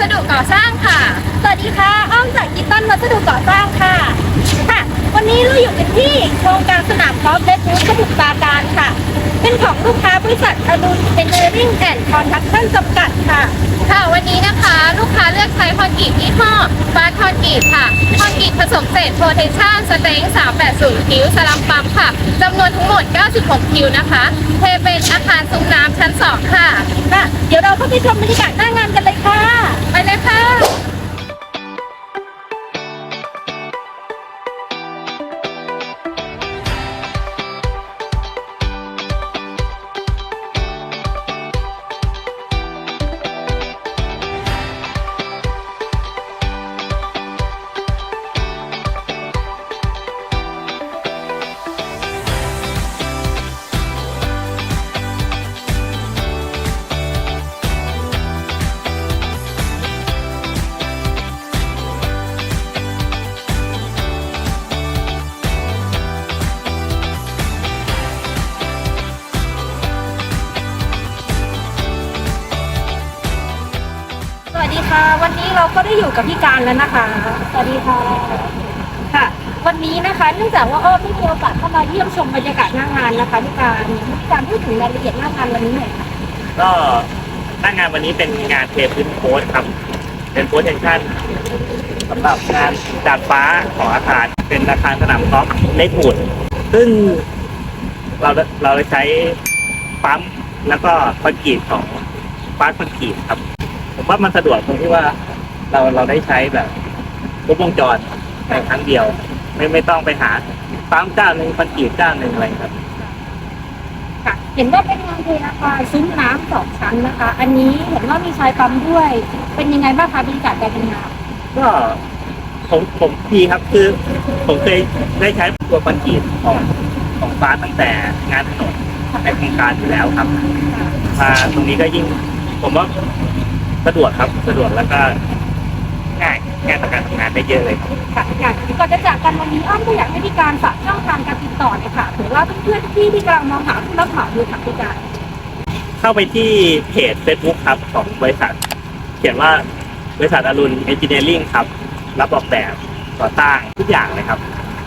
สดุก่อสร้างค่ะ สวัสดีค่ะอ้อมจากกิตตันวัสดุก่อสร้างค่ะ ค่ะ วันนี้เราอยู่กันที่โครงการสนามกอล์ฟเลดบูธสมุทรปราการค่ะ เป็นของลูกค้าบริษัทอรุณเอนเจเนอริ่งแอนด์คอนทัคชั่นจำกัดค่ะ ค่ะวันนี้นะคะลูกค้าเลือกใช้คอนกรีตยี่ห้อบาร์คอนกรีตค่ะ คอนกรีตผสมเศษโพเทนชั่นสเต็ง380 คิวสลัมปั๊มค่ะจำนวนทั้งหมด 96 คิวนะคะเทเป็นอาคารซุ้มน้ำชั้น 2 ค่ะ ค่ะ เดี๋ยวเราเข้าไปชมบรรยากาศหน้างานกันเลยค่ะ ค่ะ วันนี้เราก็ได้อยู่กับพี่การแล้วนะคะ สวัสดีค่ะ ค่ะ วันนี้นะคะเนื่องจากว่าอ้อได้มีโอกาสเข้ามาเยี่ยมชมบรรยากาศหน้างานนะคะพี่การพี่การพูดถึงรายละเอียดหน้างานวันนี้หน่อยค่ะก็หน้างานวันนี้เป็นงานเทพื้นโพสครับ เป็นโพสเทนชั่นสำหรับงานดาดฟ้าของอาคารเป็นอาคารสนามกอล์ฟเล็กหมุดซึ่งเราเราใช้ปั๊มแล้วก็คอนกรีตของฟ้าคอนกรีตครับ ผมว่ามันสะดวกตรงที่ว่าเราเราได้ใช้แบบครบวงจรในครั้งเดียว ไม่ไม่ต้องไปหาปั๊มเจ้าหนึ่งคอนกรีตเจ้าหนึ่งอะไรครับค่ะ เห็นว่าเป็นงานเทอาคารซุ้มน้ำสองชั้นนะคะ อันนี้เห็นว่ามีชายปั๊มด้วย เป็นยังไงบ้างคะบรรยากาศการทำงานก็ผมผมดีครับคือ ผมเคยได้ใช้ตัวคอนกรีตของของฟ้าตั้งแต่งานถนนในโครงการอยู่แล้วครับมาตรงนี้ก็ยิ่ง ผมว่า สะดวกครับสะดวกแล้วก็ง่ายง่ายต่อการทำงานได้เยอะเลยครับ ค่ะอยากก่อนจะจากกันวันนี้อ้อมก็อยากให้พี่การฝากช่องทางการติดต่อหน่อยค่ะถือว่าเพื่อนๆที่ที่กำลังมองหาผู้รับเหมาอยู่ค่ะพี่การเข้าไปที่เพจ Facebook ครับของบริษัท เขียนว่าบริษัทอรุณเอนจิเนียริ่งครับ รับออกแบบก่อสร้างทุกอย่างเลยครับ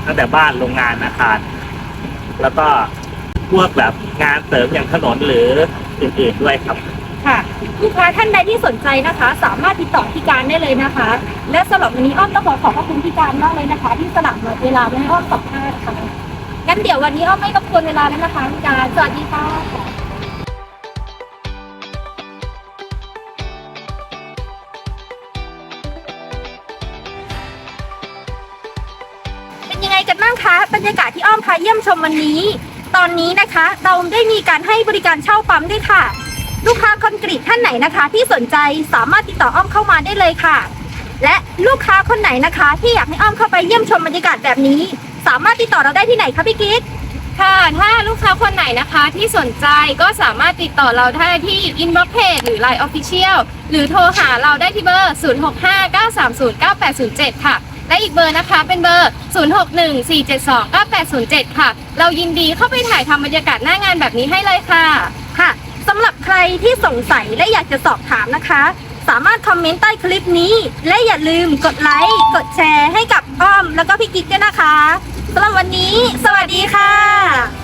ตั้งแต่บ้านโรงงานอาคาร แล้วก็พวกแบบงานเสริมอย่างถนนหรืออื่นๆด้วยครับค่ะ ลูกค้าท่านใดที่สนใจนะคะ สามารถติดต่อพี่การได้เลยนะคะ และสำหรับวันนี้อ้อมต้องขอขอบพระคุณพี่การมากเลยนะคะ ที่สละเวลามาให้อ้อมสัมภาษณ์ค่ะงั้นเดี๋ยววันนี้อ้อมไม่รบกวนเวลาแล้วนะคะพี่การสวัสดีค่ะเป็นยังไงกันบ้างคะบรรยากาศที่อ้อมพาเยี่ยมชมวันนี้ ตอนนี้นะคะ เราได้มีการให้บริการเช่าปั๊มด้วยค่ะ ลูกค้าคอนกรีตท่านไหนนะคะ ที่สนใจสามารถติดต่ออ้อมเข้ามาได้เลยค่ะ และลูกค้าคนไหนนะคะ ที่อยากให้อ้อมเข้าไปเยี่ยมชมบรรยากาศแบบนี้ สามารถติดต่อเราได้ที่ไหนคะพี่กิ๊กค่ะถ้าลูกค้าคนไหนนะคะที่สนใจก็สามารถติดต่อเราได้ที่ inbox page หรือ line official หรือโทรหาเราได้ที่เบอร์ 0659309807 ค่ะ และอีกเบอร์นะคะเป็นเบอร์ 0614729807 ค่ะ เรายินดีเข้าไปถ่ายทำบรรยากาศหน้างานแบบนี้ให้เลยค่ะำหรับใครที่สงสัยและอยากจะสอบถามนะคะ สามารถคอมเมนต์ใต้คลิปนี้ และอย่าลืมกดไลค์กดแชร์ให้กับอ้อม แล้วก็พี่กิ๊กด้วยนะคะสำหรับวันนี้ สวัสดีค่ะ